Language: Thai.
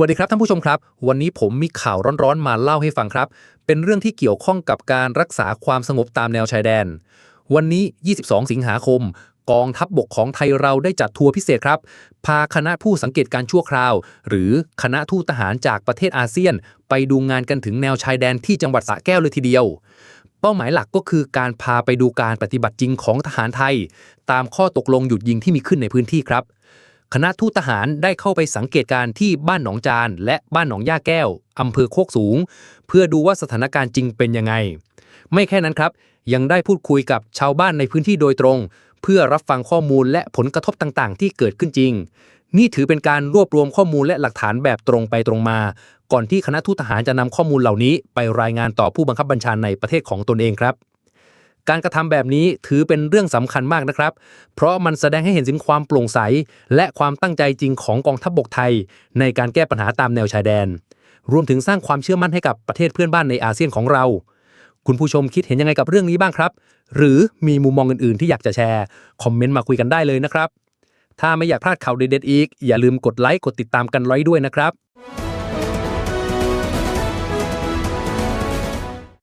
วัสดีครับท่านผู้ชมครับ วันนี้ผมมีข่าวร้อนๆมาเล่าให้ฟังครับ เป็นเรื่องที่เกี่ยวข้องกับการรักษาความสงบตามแนวชายแดน วันนี้ 22 สิงหาคม กองทัพบบกของไทยเราได้จัดทัวร์พิเศษครับ พาคณะผู้สังเกตการชั่วคราว หรือคณะทูตทหารจากประเทศอาเซียน ไปดูงานกันถึงแนวชายแดนที่จังหวัดสระแก้วเลยทีเดียวเป้าหมายหลักก็คือการพาไปดูการปฏิบัติจริงของทหารไทย ตามข้อตกลงหยุดยิงที่มีขึ้นในพื้นที่ครับ คณะทูตทหารได้เข้าไปสังเกตการณ์ที่บ้านหนองจาน และบ้านหนองย่าแก้ว อำเภอโคกสูง เพื่อดูว่าสถานการณ์จริงเป็นยังไง ไม่แค่นั้นครับ ยังได้พูดคุยกับชาวบ้านในพื้นที่โดยตรง เพื่อรับฟังข้อมูลและผลกระทบต่างๆ ที่เกิดขึ้นจริง นี่ถือเป็นการรวบรวมข้อมูลและหลักฐานแบบตรงไปตรงมา ก่อนที่คณะทูตทหารจะนำข้อมูลเหล่านี้ ไปรายงานต่อผู้บังคับบัญชาในประเทศของตนเองครับ การกระทำแบบนี้ถือเป็นเรื่องสำคัญมากนะครับ เพราะมันแสดงให้เห็นถึงความโปร่งใส และความตั้งใจจริงของกองทัพบบกไทย ในการแก้ปัญหาตามแนวชายแดน รวมถึงสร้างความเชื่อมั่นให้กับประเทศเพื่อนบ้านในอาเซียนของเรา คุณผู้ชมคิดเห็นยังไงกับเรื่องนี้บ้างครับ หรือมีมุมมองอื่นๆ ที่อยากจะแชร์คอมเมนต์มาคุยกันได้เลยนะครับถ้าไม่อยากพลาดข่าวเด็ดๆอีก อย่าลืมกดไลค์กดติดตามกันไว้ด้วยนะครับ